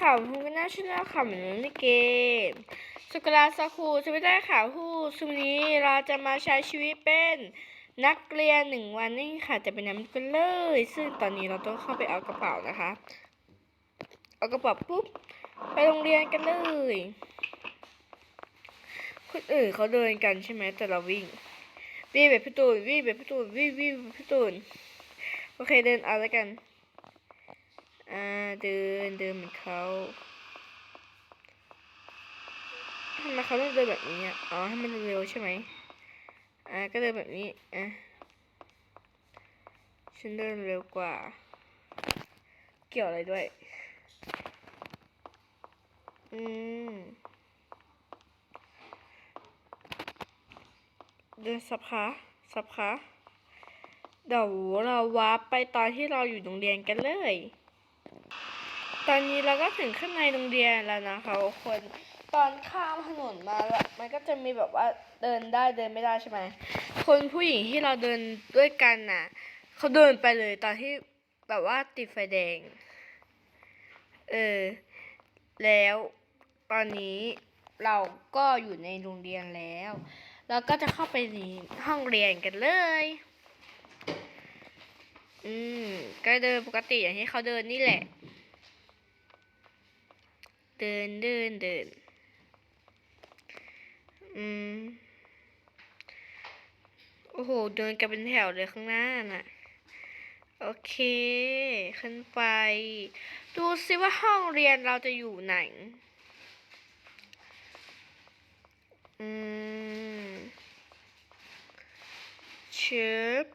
ค่ะพูก็น่าชื่อน่าค่ะเหมือนในเกมสกุลาสักครูจะไม่ได้ค่ะผู้สุมนี้เราจะมาใช้ชีวิตเป็นนักเรียนหนึ่งวันนี่ค่ะจะเป็นน้ำกันเลย ซึ่งตอนนี้เราต้องเข้าไปเอากระเป๋านะคะ เอากระเป๋าปุ๊บไปโรงเรียนกันเลยคนอื่นเขาเดินกันใช่ไหมแต่เราวิ่งวิ่งแบบพี่ตูนวิ่งแบบพี่ตูนวิ่งวิ่งแบบพี่ตูนโอเคเดินเอาแล้วกัน อ่าเดินเดินเหมือนเขาทำไมเขาต้องเดินแบบนี้อะอ๋อให้มันเร็วใช่ไหมอ่าก็เดินแบบนี้อะฉันเดินเร็วกว่า เกี่ยวอะไรด้วย อืมเดินสับขาสับขาเดี๋ยวเราวาร์ปไปตอนที่เราอยู่โรงเรียนกันเลย ตอนนี้เราก็ถึงข้างในโรงเรียนแล้วนะคะทุกคน ตอนข้ามถนนมาละมันก็จะมีแบบว่าเดินได้เดินไม่ได้ใช่ไหมคนผู้หญิงที่เราเดินด้วยกันน่ะเขาเดินไปเลยตอนที่แบบว่าติดไฟแดง เออ แล้วตอนนี้เราก็อยู่ในโรงเรียนแล้ว เราก็จะเข้าไปในห้องเรียนกันเลย อืม ก็เดินปกติอย่างที่เขาเดินนี่แหละ เดินเดินเดินอืม โอ้โห เดินกันเป็นแถวเลยข้างหน้าน่ะ โอเค ขึ้นไป ดูซิว่าห้องเรียนเราจะอยู่ไหน อืมชึบ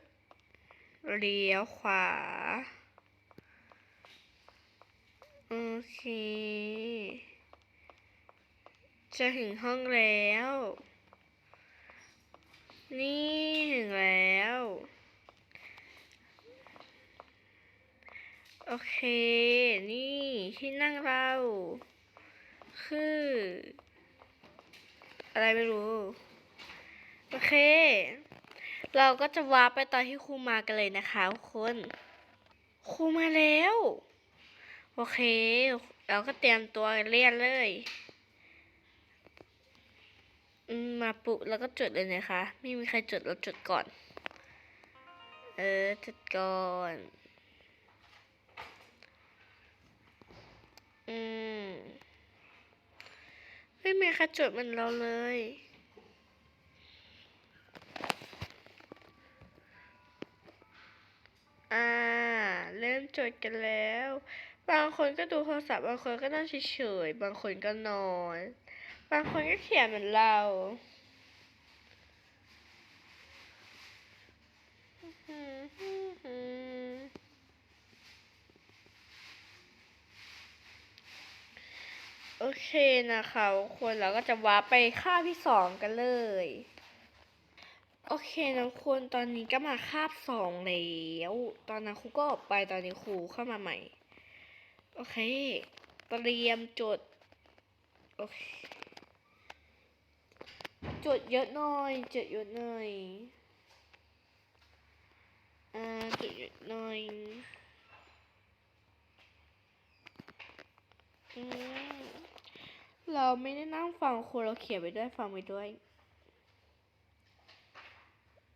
เลี้ยวขวา โอเค จะถึงห้องแล้ว นี่ถึงแล้ว โอเค นี่ที่นั่งเรา คือ อะไรไม่รู้ โอเค เราก็จะวาร์ปไปตอนที่ครูมากันเลยนะคะทุกคนครูมาแล้ว โอเค เราก็เตรียมตัวเรียนเลย มาปุแล้วก็จดเลยนะคะ ไม่มีใครจดเราจดก่อน เออจดก่อนอืมไม่มีใครจดเหมือนเราเลยอ่า เริ่มจดกันแล้ว บางคนก็ดูโทรศัพท์บางคนก็นั่งเฉยๆบางคนก็นอน บางคนก็เขียนเหมือนเราโอเคนะคะทุกคนเราก็จะว้าไปค่าบที่สองกันเลย โอเคนะคุณตอนนี้ก็มาคาบสองแล้วตอนนั้นครูก็ออกไปตอนนี้ครูเข้ามาใหม่ โอเค เตรียมจด โอเค จดเยอะหน่อยจดเยอะหน่อยอ่าจดเยอะหน่อยอืมเราไม่ได้นั่งฟังครูเราเขียนไปด้วยฟังไปด้วย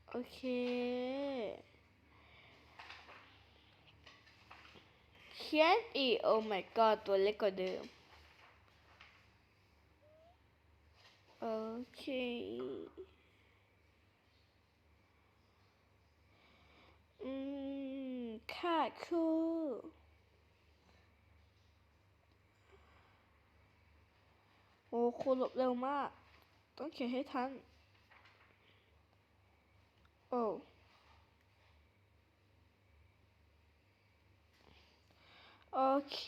โอเค เขียนอีก oh my god ตัวเล็กกว่าเดิม โอเคอืมค่ะครูโอ้ครูหลบเร็วมาก ต้องเขียนให้ทัน โอ้โอเค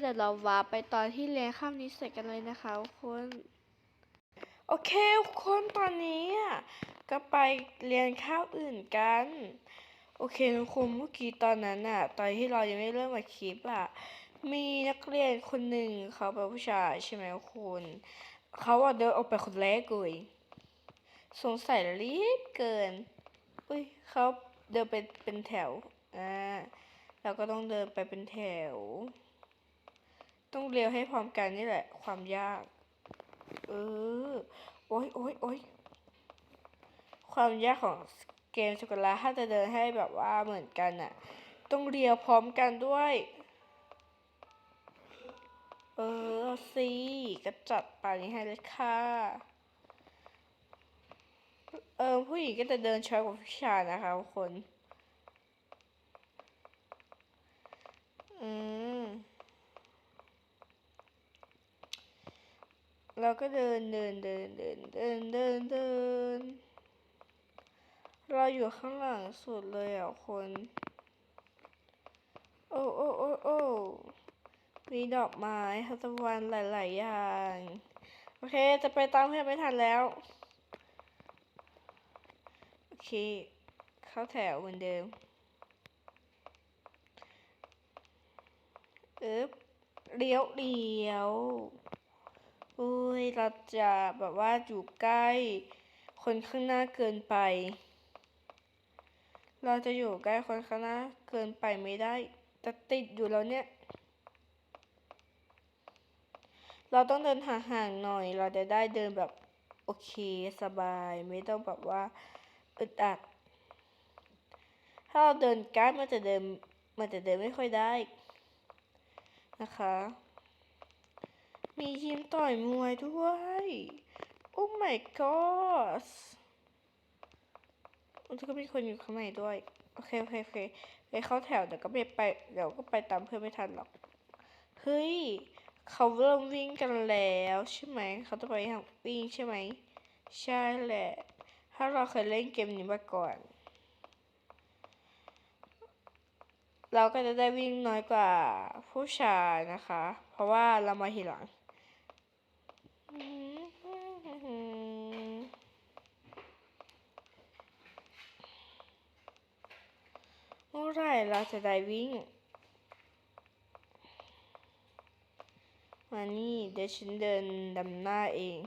เดี๋ยวเราวาร์ไปตอนที่เรียนข้ามนี้เสร็จกันเลยนะคะทุกคน โอเคทุกคนตอนนี้ก็ไปเรียนข้าวอื่นกัน โอเคทุกคนเมื่อกี้ตอนนั้นอะ ตอนที่เรายังไม่เริ่มมาคลิปอะ มีนักเรียนคนหนึ่งเขาเป็นผู้ชายใช่ไหมทุกคนเขาอะเดินออกไปคนแรกเลยสงสัยรีบเกินอุ้ยเขาเดินไปเป็นแถวอ่าเราก็ต้องเดินไปเป็นแถว ต้องเรียวให้พร้อมกันนี่แหละ ความยาก เออ โอ้ยโอ้ยโอ้ยความยากของเกมช็อกโกแลตถ้าจะเดินให้แบบว่าเหมือนกันน่ะต้องเรียวพร้อมกันด้วย เออสิก็จัดไปให้เลยค่ะ เออผู้หญิงก็จะเดินช้ากว่าผู้ชายนะคะทุกคน อืม เราก็เดินเดินเดินเดินเดินเดินเดิน เราอยู่ข้างหลังสุดเลยอะคน โอ้โอ้โอ้โอ้มีดอกไม้ทานตะวันหลาย ๆ อย่าง โอเค จะไปตามเพื่อนไม่ทันแล้ว โอเค เข้าแถวเหมือนเดิมเอึ๊บเลี้ยวเลี้ยว อุ้ยเราจะแบบว่าอยู่ใกล้ คนข้างหน้าเกินไป เราจะอยู่ใกล้คนข้างหน้าเกินไปไม่ได้จะติดอยู่แล้วเนี่ย เราต้องเดินห่างๆหน่อย เราจะได้เดินแบบโอเคสบายไม่ต้องแบบว่าอึดอัด ถ้าเราเดินใกล้มันจะเดินมันจะเดินไม่ค่อยได้นะคะ มียิมต่อยมวยด้วย โอ้ my god แล้วก็มีคนอยู่ข้างในด้วย โอเค โอเค โอเคไปเข้าแถวเดี๋ยวก็ไปไป เดี๋ยวก็ไปตามเพื่อนไม่ทันหรอก เฮ้ย เขาเริ่มวิ่งกันแล้วใช่ไหม เขาจะไปทางวิ่งใช่ไหม ใช่แหละ ถ้าเราเคยเล่นเกมนี้มาก่อน เราก็จะได้วิ่งน้อยกว่าผู้ชายนะคะ เพราะว่าเรามาทีหลัง เมื่อไหรเราจะได้วิ่งมานี่เดี๋ยวฉันเดินดำหน้าเอง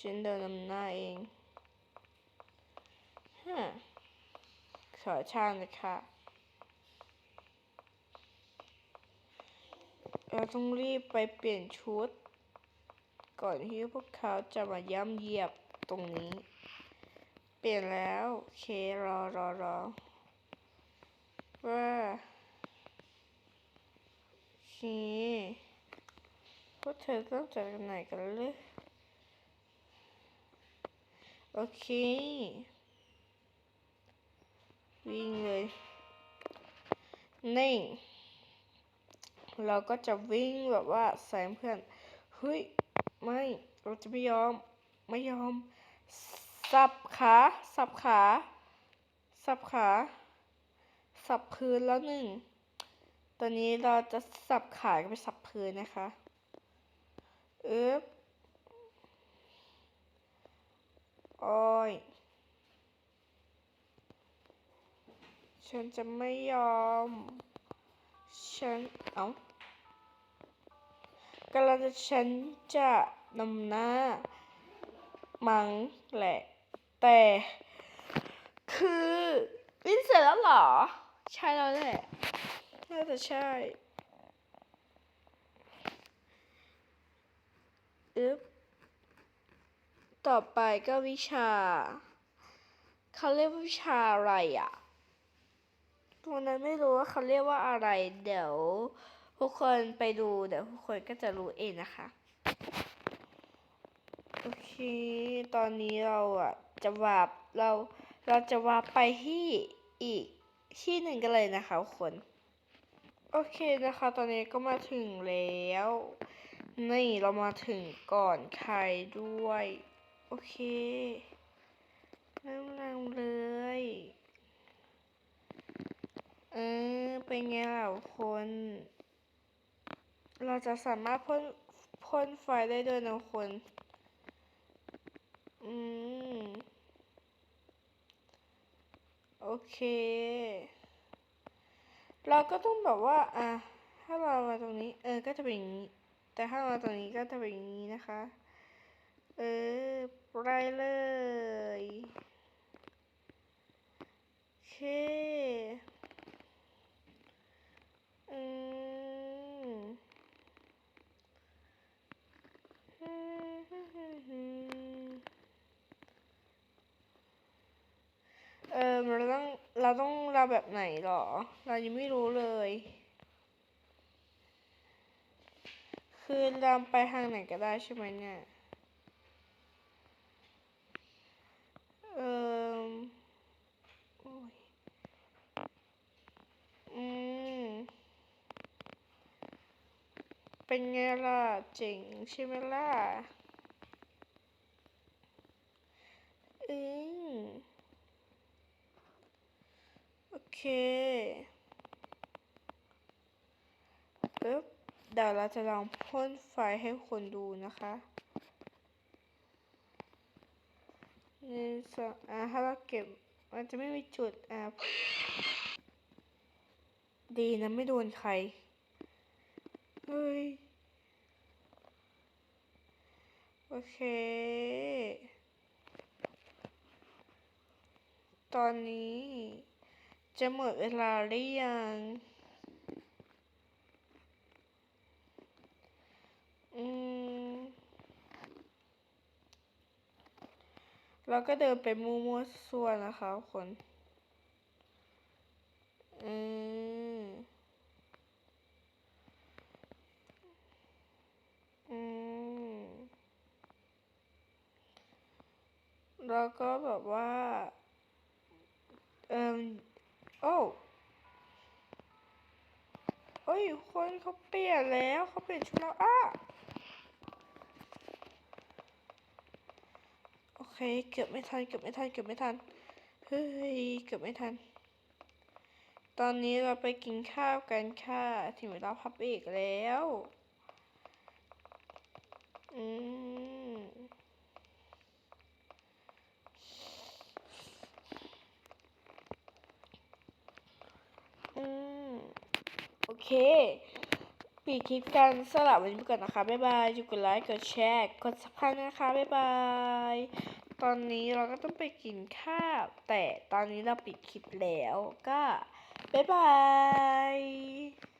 ฉันเดินดำหน้าเองฮะขอช่างเลยค่ะเราต้องรีบไปเปลี่ยนชุด ก่อนที่พวกเขาจะมาย่ำเหยียบตรงนี้ ปลี่ยนแล้ว โอเค รอรอรอว่าโอเคพวกเธอต้องจากไหนกันเลยโอเค วิ่งเลยนี่เราก็จะวิ่งแบบว่าแซงเพื่อนเฮ้ย ไม่ เราจะไม่ยอม ไม่ยอม สับขา สับขา สับขา สับพื้นแล้วหนึ่ง ตอนนี้เราจะสับขาไปสับพื้นนะคะเอ๊บโอ้ยฉันจะไม่ยอม ฉัน เอากำลังจะฉันจะนำหน้า มังแหละ แต่ คือวิ่งเสร็จแล้วเหรอ ใช่แล้วแหละน่าจะใช่อึบต่อไปก็วิชา เขาเรียกวิชาอะไรอะตัวนั้นไม่รู้ว่าเขาเรียกว่าอะไร เดี๋ยวทุกคนไปดูเดี๋ยวทุกคนก็จะรู้เองนะคะ โอเค ตอนนี้เราอะ จะวาบเราเราจะวาบไปที่อีกที่หนึ่งกันเลยนะคะทุกคนโอเคนะคะ ตอนนี้ก็มาถึงแล้ว นี่เรามาถึงก่อนใครด้วย โอเคเริ่มแรงเลย เออ เป็นไงล่ะคน เราจะสามารถพ่นพ่นไฟได้ด้วยนะคน อืม อเค เราก็ต้องแบบว่า อะ ถ้าเรามาตรงนี้ เออ ก็จะเป็นอย่างนี้ แต่ถ้ามาตรงนี้ก็จะเป็นอย่างนี้นะคะ เออไปเลยโอเค อืม Mm-hmm. เราแบบไหนหรอ เรายังไม่รู้เลย คือเราไปทางไหนก็ได้ใช่ไหมเนี่ย เอออืม เป็นไงล่ะ เจ๋งใช่ไหมล่ะ อืม เคปึ๊บเดี๋ยวเราจะลองพ่นไฟให้คนดูนะคะหนึ่งสองอ่าถ้าเราเก็บมันจะไม่มีจุดอ่าดีนะไม่โดนใคร เฮ้ย โอเค ตอนนี้ จะหมดเวลาหรือยัง อืม เราก็เดินไปมั่วส่วๆนะคะคน อืม อืม แล้วก็แบบว่า เอ่มโอ้ โอ้ยคนเขาเปลี่ยนแล้วเขาเปลี่ยนชุดแล้วอะโอเค เกือบไม่ทันเกือบไม่ทันเกือบไม่ทันเฮ้ยเกือบไม่ทัน ตอนนี้เราไปกินข้าวกันค่ะถึงเวลาพับอีกแล้ว อืม อืม โอ เคปิดคลิปกันสลับวันนี้ไปก่อนนะคะ บ๊ายบายอย่าลืมกดไลค์ กดแชร์ กดสับสไครต์นะคะ บ๊ายบาย ตอนนี้เราก็ต้องไปกินข้าว แต่ตอนนี้เราปิดคลิปแล้วก็ บ๊ายบาย